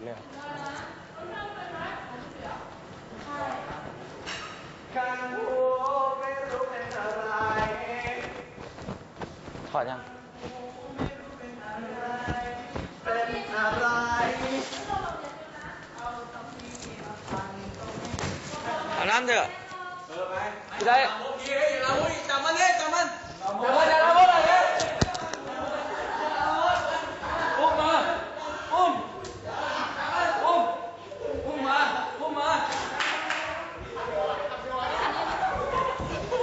ดเลยเหรอกันหูไม่รู้เป็นอะไรถอดยังเป็นอะไรอาบน้ำเถอะเออไปพี่ได้โอเคเราอุ้ยจับมันเลยจับมันเดี๋ยวมาเดี๋ยวมาเมื่อไหร่เนี่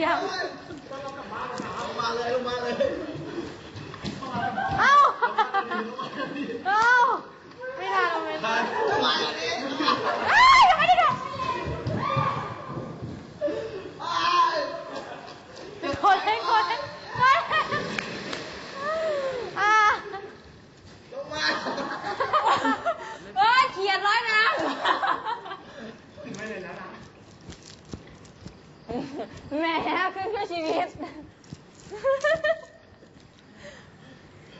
ยยังมาเลยลงมาเลยเอ้าเอ้าไม่ทันเอาไม่ทันมาอันนี้เอ้ยยังไม่ได้ดอกคนเล่นคนเล่นไม่อ่า ลงมา เฮ้ยเขียนร้อยน้ำ ไม่เลยแล้วนะ แหมขึ้นเพื่อชีวิต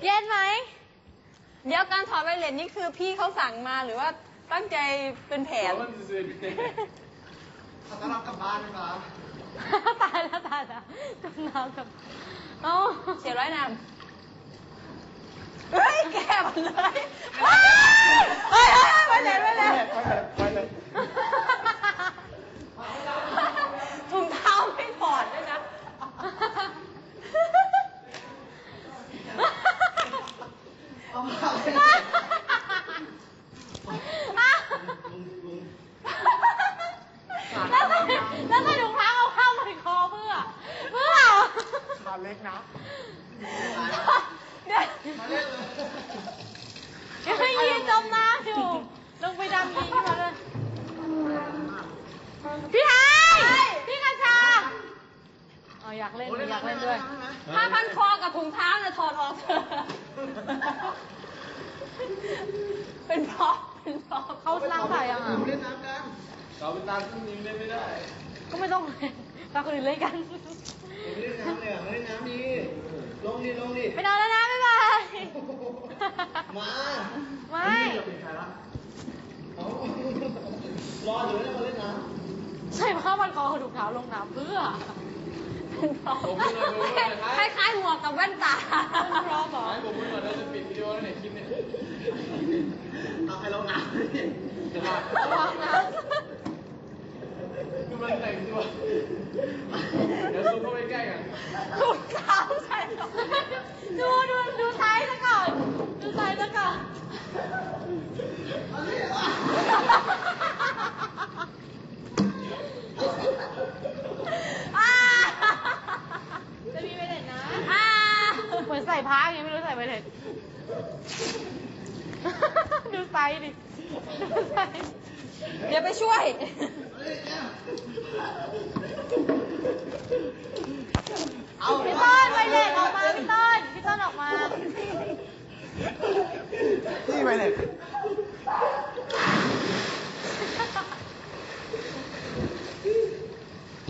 เย็นไหม เดี๋ยวการถอดไวเลสนี่คือพี่เขาสั่งมาหรือว่าตั้งใจเป็นแผนเขาต้อนรับกลับบ้านนะครับตายแล้วตายแล้วจมน้ำกับเอ้าเสียร้อยน้ำเฮ้ยแกมันเลยเฮ้ยเฮ้ยเฮ้ยไปเลยไปเลยไปเลย ถุงเท้าไม่ถอดด้วยนะ เอามาเลย แล้วใส่แล้วใส่ถุงเท้าเอาข้าวใส่คอเพื่อ เพื่อ ขาเล็กนะ เดี๋ยว มาเล่นเลย ยังไม่ยืนจมน้ำอยู่ลงไปดำยิงขึ้นมาเลยพี่ไฮพี่กัญชาอ๋ออยากเล่นอยากเล่นด้วยผ้าพันคอกับถุงเท้าเนี่ยถอดออกเถอะเป็นเพ ราะเป็นเพราะเขาล้างสายยังอะเล่นน้ำกันเราเป็นตาขึ้นยิงเล่นไม่ได้ก็ไม่ต้องเล่นตาคนอื่นเล่นกันเล่นน้ำเลยเล่นน้ำดีลงดิลงดิไปนอนแล้วนะบ๊ายบาย มาไม่เอารออยู่แล้วมาเล่นน้ใส่ผ้าพันคอกับถุงเท้าลงน้ำเพื่อเป็นเพราะคล้ายๆหมวกกับแว่นตาเป็นเพราะบอกผมไม่เหมือนเราจะปิดวิดีโอแล้วเนี่ยคลิปเนี่ยำเอาให้เราน้ำดิจะมาระวังนะ กำลังแต่งตัวเดี๋ยวซูมเข้าไปใกล้กัน ถุงเท้าใส่ก่อนดูดูดูไซส์ซะก่อน ดูไซส์ซะก่อนอ่าจะมีไปเด็ดนะอ่าเหมือนใส่ผ้าไงไม่รู้ใส่ไปเด็ดดูไซส์ดิ ดูไซส์ เดี๋ยวไปช่วย เอาพี่ต้นไปเด็กออกมาพี่ต้นพี่ต้นออกมานี่ไปเลย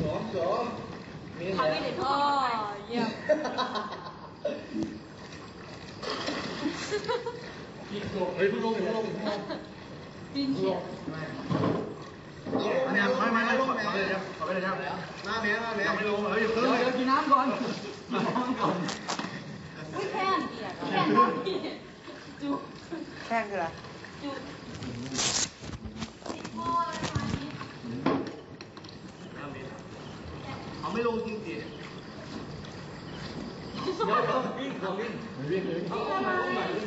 สองสองมีทำไม่ได้พ่อเยี่ยมเฮ้ยพึ่งลงพึ่งลงปีนเฉียด อันนี้ไม่ไม่ ไม่ลงไปเลยครับขอไปเลยครับมาแม่มาแม่ไม่ลงเฮ้ยอยู่ตึ้งเลยกินน้ำก่อนน้ำก่อนอุ้ยแค่นแค่นน้องพี่จูแข้งคืออะไรจูพ่ออะไรมานี้เอาไม่ลงจริงสิเดี๋ยวเดี๋ยววิ่งเราวิ่งวิ่งเลยเอามาเฮ้ย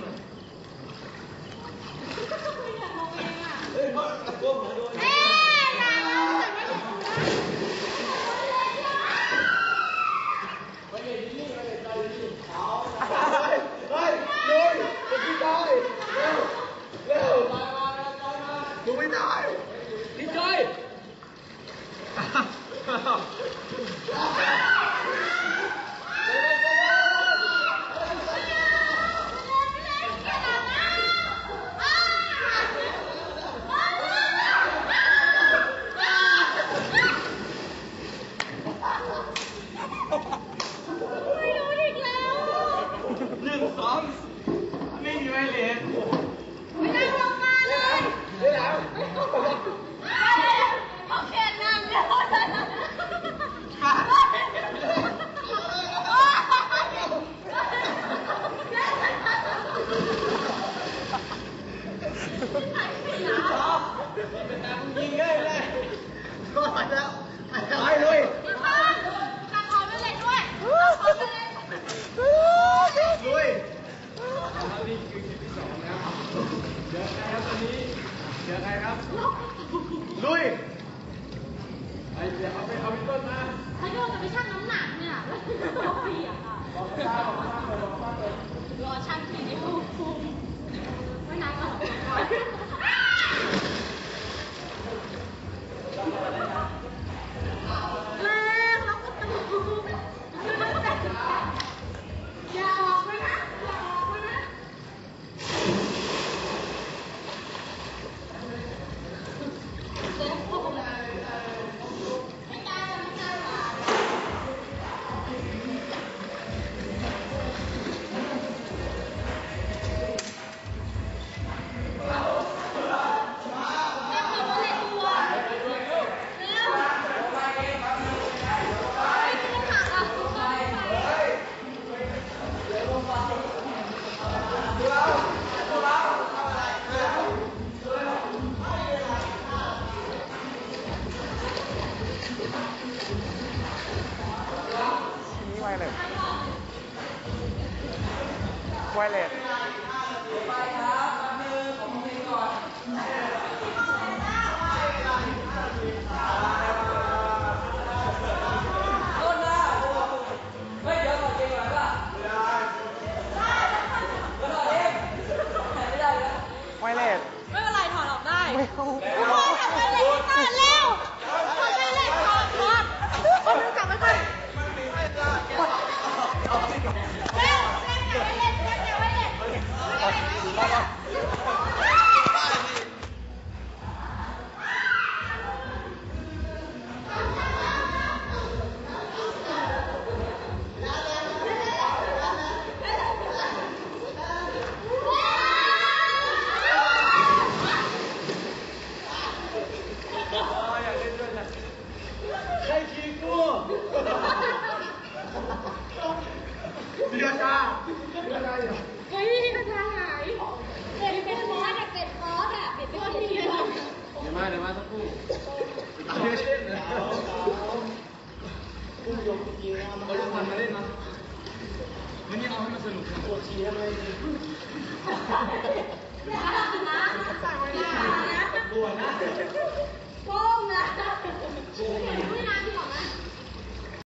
เฮ้ยพ่อตะโกนมาโด fire up. Weller. กูเบียร์ชาอะไรอะเฮ้ยกระชาหายเปลี่ยนเป็นคอร์สอะเปลี่ยนคอร์สอะเปลี่ยนเป็นคอร์สเดียวเดี๋ยวมาเดี๋ยวมาสักครู่เบียร์เช่นนะผู้ยกจริงนะมันก็ยกมันมาเล่นนะมันนี่เอาให้มันสนุกปวดชีเลยอย่านะอย่านะปวดนะโป้งนะช่วยหน่อย